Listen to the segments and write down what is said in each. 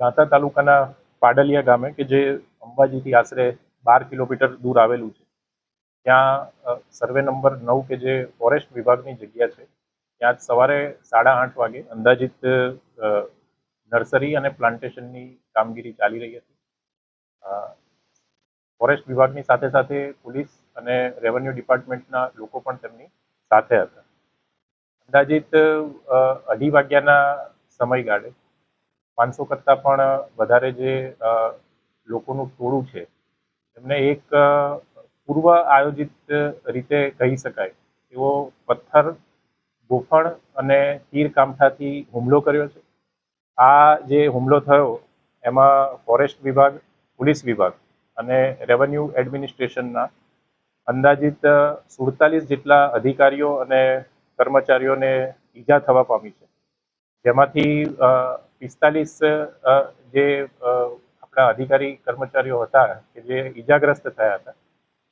દાંતા તાલુકાના પાડલિયા ગામે, કે જે અંબાજીથી આશરે બાર કિલોમીટર દૂર આવેલું છે. ત્યાં સર્વે નંબર નવ કે જે ફોરેસ્ટ વિભાગની જગ્યા છે, ત્યાં સવારે સાડા આઠ વાગે અંદાજિત નર્સરી અને પ્લાન્ટેશનની કામગીરી ચાલી રહી હતી. ફોરેસ્ટ વિભાગની સાથે સાથે પોલીસ અને રેવન્યુ ડિપાર્ટમેન્ટના લોકો પણ તેમની સાથે હતા. અંદાજિત અઢી વાગ્યાના સમયગાળે પાંચસો કરતાં પણ વધારે જે લોકોનું ટોળું છે, એમને એક પૂર્વ આયોજિત રીતે કહી શકાય. એવો પથ્થર, ગોફણ અને તીર કામઠાથી હુમલો કર્યો છે. આ જે હુમલો થયો, એમાં ફોરેસ્ટ વિભાગ, પોલીસ વિભાગ અને રેવન્યુ એડમિનિસ્ટ્રેશનના અંદાજિત સુડતાલીસ જેટલા અધિકારીઓ અને કર્મચારીઓને ઈજા થવા પામી છે. જેમાંથી પિસ્તાલીસ જે આપણા અધિકારી કર્મચારીઓ હતા કે જે ઈજાગ્રસ્ત થયા હતા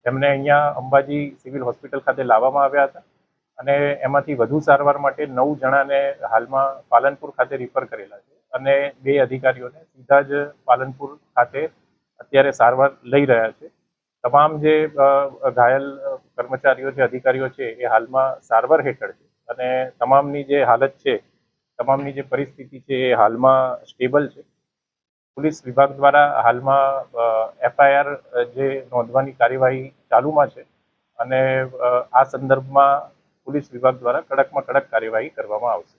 એમને અહીંયા અંબાજી સિવિલ હોસ્પિટલ ખાતે લાવવામાં આવ્યા હતા અને એમાંથી વધુ સારવાર માટે નવ જણાને હાલમાં પાલનપુર ખાતે રિફર કરેલા છે અને બે અધિકારીઓને સીધા જ પાલનપુર ખાતે અત્યારે સારવાર લઈ રહ્યા છે. તમામ જે ઘાયલ કર્મચારીઓ છે અધિકારીઓ છે એ હાલમાં સારવાર હેઠળ છે અને તમામની જે હાલત છે તમામની જે પરિસ્થિતિ છે એ હાલમાં સ્ટેબલ છે. પોલીસ વિભાગ દ્વારા હાલમાં એફઆઈઆર જે નોંધવાની કાર્યવાહી ચાલુમાં છે અને આ સંદર્ભમાં પોલીસ વિભાગ દ્વારા કડકમાં કડક કાર્યવાહી કરવામાં આવશે.